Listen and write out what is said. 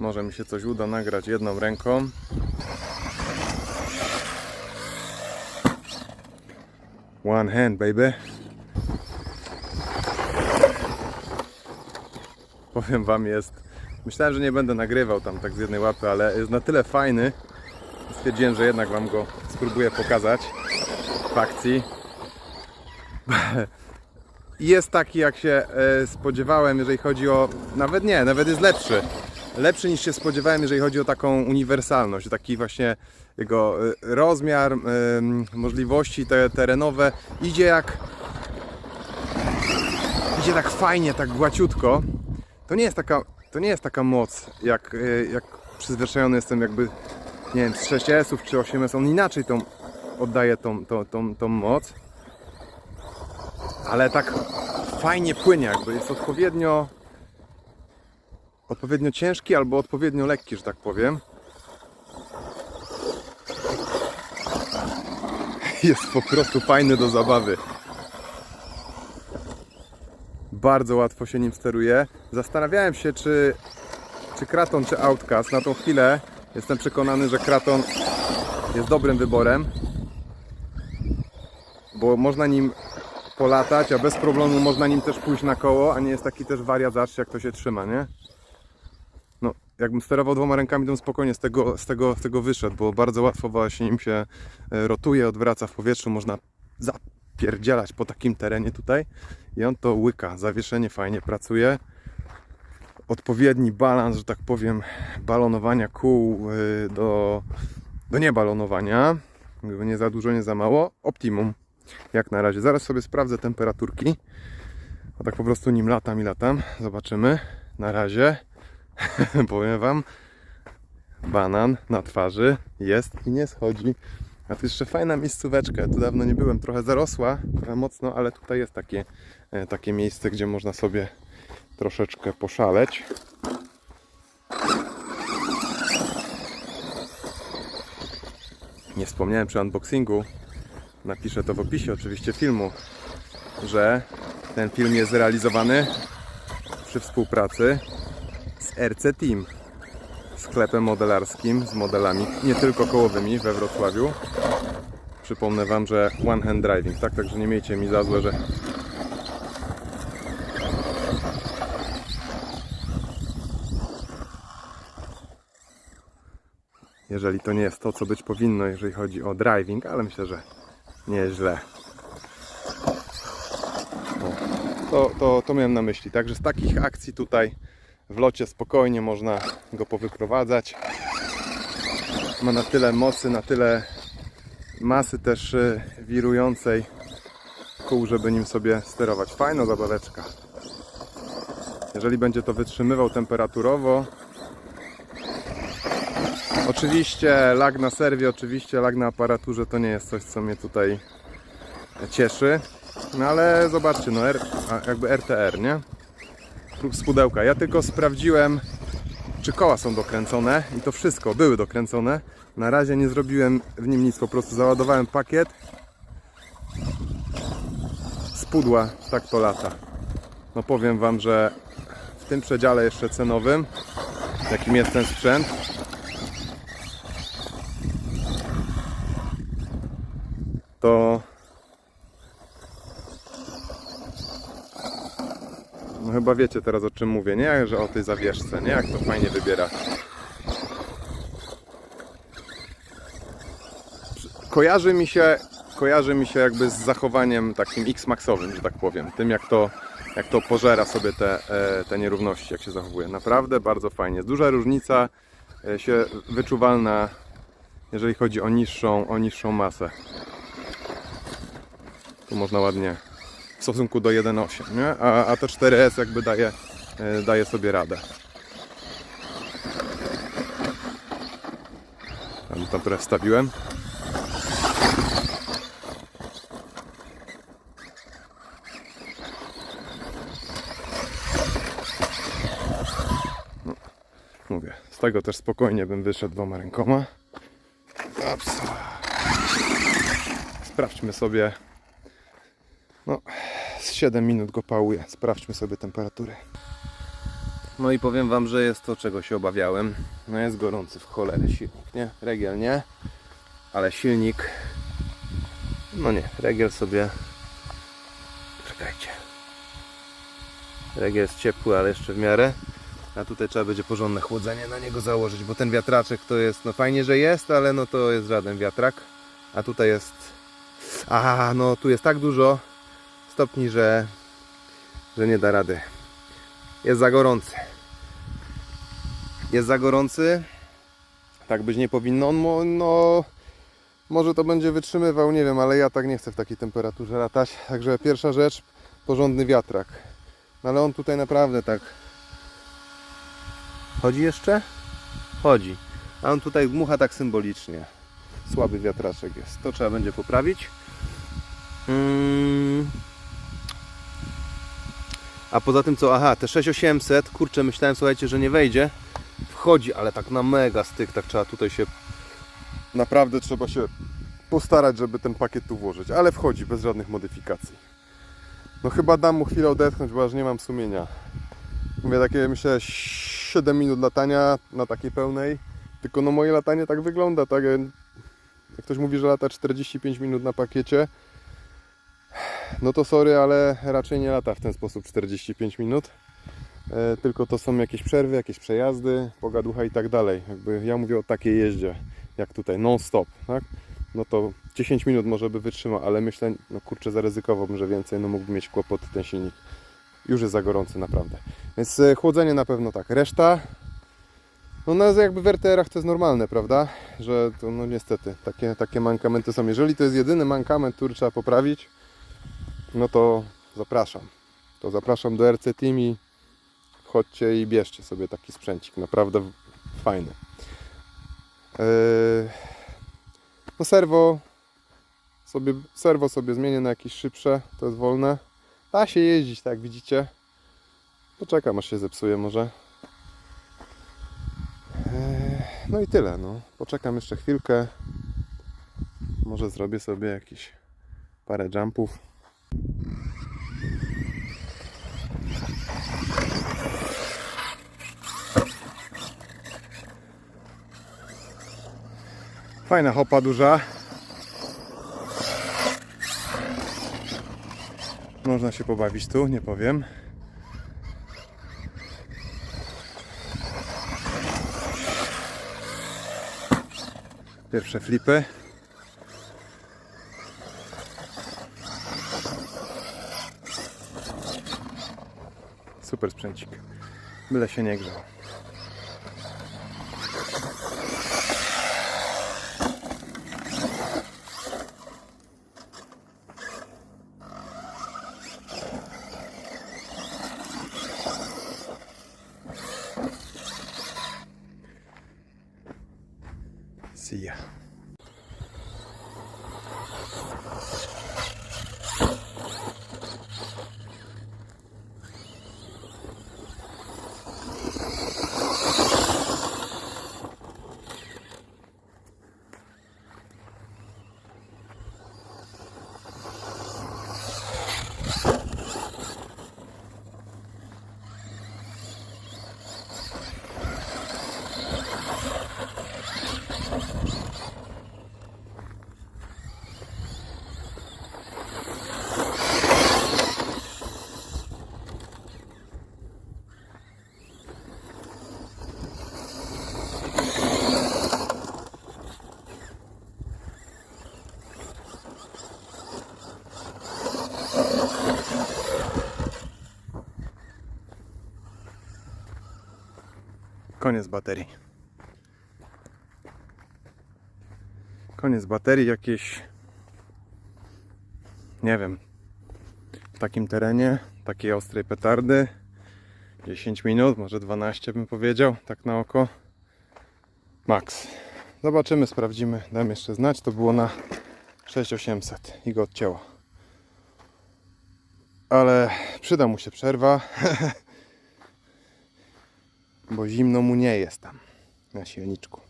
Może mi się coś uda nagrać jedną ręką. One hand, baby. Powiem wam, jest. Myślałem, że nie będę nagrywał tam tak z jednej łapy, ale jest na tyle fajny. Stwierdziłem, że jednak wam go spróbuję pokazać w akcji. Jest taki, jak się e, spodziewałem, jeżeli chodzi o. Nawet nie, nawet jest lepszy. Lepszy niż się spodziewałem, jeżeli chodzi o taką uniwersalność, o taki właśnie jego e, rozmiar, możliwości te, terenowe. Idzie jak. Idzie tak fajnie, tak głaciutko. To nie jest taka, to nie jest taka moc, jak, e, jak przyzwyczajony jestem jakby, nie wiem, z 6S-ów czy 8S. On inaczej tą, oddaje tą, tą, tą, tą moc. Ale tak fajnie płynie, jakby jest odpowiednio odpowiednio ciężki albo odpowiednio lekki, że tak powiem. Jest po prostu fajny do zabawy. Bardzo łatwo się nim steruje. Zastanawiałem się, czy, czy Kraton, czy Outcast. Na tą chwilę jestem przekonany, że Kraton jest dobrym wyborem, bo można nim polatać, a bez problemu można nim też pójść na koło, a nie jest taki też wariat, jak to się trzyma, nie? Jakbym sterował dwoma rękami, to spokojnie z tego, z tego, z tego wyszedł, bo bardzo łatwo właśnie nim się e, rotuje, odwraca w powietrzu, można zapierdzielać po takim terenie tutaj i on to łyka, zawieszenie fajnie pracuje. Odpowiedni balans, że tak powiem, balonowania kół y, do, do niebalonowania. Nie za dużo, nie za mało. Optimum. Jak na razie. Zaraz sobie sprawdzę temperaturki. A tak po prostu nim latam i latam. Zobaczymy. Na razie. Powiem Wam. Banan na twarzy jest i nie schodzi. A tu jeszcze fajna miejscóweczka. Tu dawno nie byłem. Trochę zarosła, trochę mocno, ale tutaj jest takie, e, takie miejsce, gdzie można sobie troszeczkę poszaleć. Nie wspomniałem przy unboxingu, napiszę to w opisie oczywiście filmu, że ten film jest zrealizowany przy współpracy z RC Team, sklepem modelarskim z modelami nie tylko kołowymi we Wrocławiu. Przypomnę Wam, że one hand driving, tak? Także nie miejcie mi za złe, że jeżeli to nie jest to, co być powinno, jeżeli chodzi o driving, ale myślę, że nieźle. To, to, to miałem na myśli. Także z takich akcji tutaj w locie spokojnie można go powyprowadzać. Ma na tyle mocy, na tyle masy też y, wirującej kół, żeby nim sobie sterować. Fajna zabaweczka. Jeżeli będzie to wytrzymywał temperaturowo, Oczywiście lag na serwie, oczywiście lag na aparaturze to nie jest coś, co mnie tutaj cieszy. No ale zobaczcie, no R, jakby RTR, nie? Z pudełka. Ja tylko sprawdziłem, czy koła są dokręcone i to wszystko, były dokręcone. Na razie nie zrobiłem w nim nic, po prostu załadowałem pakiet z pudła, tak to lata. No powiem Wam, że w tym przedziale jeszcze cenowym, jakim jest ten sprzęt, to no chyba wiecie teraz o czym mówię, nie? Że o tej zawieszce, nie? Jak to fajnie wybiera. Kojarzy mi się, kojarzy mi się jakby z zachowaniem takim X-Maxowym, że tak powiem. Tym jak to, jak to pożera sobie te, e, te nierówności, jak się zachowuje. Naprawdę bardzo fajnie. Duża różnica e, się wyczuwalna, jeżeli chodzi o niższą, o niższą masę. Tu można ładnie w stosunku do 1.8, nie? A, a to 4S jakby daje, e, daje sobie radę. Tam, tam trochę wstawiłem. No, mówię, z tego też spokojnie bym wyszedł dwoma rękoma. Ups. Sprawdźmy sobie no, z 7 minut go pałuję. Sprawdźmy sobie temperaturę. No i powiem wam, że jest to czego się obawiałem. No jest gorący w cholerę silnik, nie? Regiel nie, ale silnik no nie, regiel sobie czekajcie. Regiel jest ciepły, ale jeszcze w miarę. A tutaj trzeba będzie porządne chłodzenie na niego założyć, bo ten wiatraczek to jest, no fajnie, że jest, ale no to jest żaden wiatrak. A tutaj jest, a no tu jest tak dużo stopni, że, że nie da rady. Jest za gorący. Jest za gorący. Tak być nie powinno. On mo- no, może to będzie wytrzymywał, nie wiem, ale ja tak nie chcę w takiej temperaturze latać. Także pierwsza rzecz, porządny wiatrak. No ale on tutaj naprawdę tak. Chodzi jeszcze? Chodzi. A on tutaj dmucha tak symbolicznie. Słaby wiatraczek jest. To trzeba będzie poprawić. Mm. A poza tym co? Aha, te 6800, kurczę, myślałem, słuchajcie, że nie wejdzie. Wchodzi, ale tak na mega styk, tak trzeba tutaj się... Naprawdę trzeba się postarać, żeby ten pakiet tu włożyć, ale wchodzi bez żadnych modyfikacji. No chyba dam mu chwilę odetchnąć, bo aż nie mam sumienia. Mówię takie, myślę, 7 minut latania na takiej pełnej. Tylko no moje latanie tak wygląda, tak jak ktoś mówi, że lata 45 minut na pakiecie, no to sorry, ale raczej nie lata w ten sposób 45 minut. E, tylko to są jakieś przerwy, jakieś przejazdy, pogaducha i tak dalej. Jakby ja mówię o takiej jeździe, jak tutaj, non-stop, tak? No to 10 minut może by wytrzymał, ale myślę, no kurczę, zaryzykowałbym, że więcej, no mógłby mieć kłopot ten silnik. Już jest za gorący, naprawdę. Więc e, chłodzenie na pewno tak. Reszta, no no jakby w RTR-ach to jest normalne, prawda? Że to no niestety, takie, takie mankamenty są. Jeżeli to jest jedyny mankament, który trzeba poprawić, no to zapraszam. To zapraszam do RC Team i wchodźcie i bierzcie sobie taki sprzęcik. Naprawdę fajny. Yy, No serwo sobie, serwo sobie zmienię na jakieś szybsze, to jest wolne. Da się jeździć, tak jak widzicie. Poczekam aż się zepsuje może. Yy, No i tyle, no. Poczekam jeszcze chwilkę. Może zrobię sobie jakieś parę jumpów. Fajna hopa duża. Można się pobawić tu, nie powiem. Pierwsze flipy. Super sprzęcik. Byle się nie grzał. See ya. Koniec baterii. Koniec baterii jakieś nie wiem w takim terenie, takiej ostrej petardy 10 minut, może 12 bym powiedział, tak na oko max. Zobaczymy, sprawdzimy, dam jeszcze znać, to było na 6800 i go odcięło. Ale przyda mu się przerwa. bo zimno mu nie jest tam na silniczku.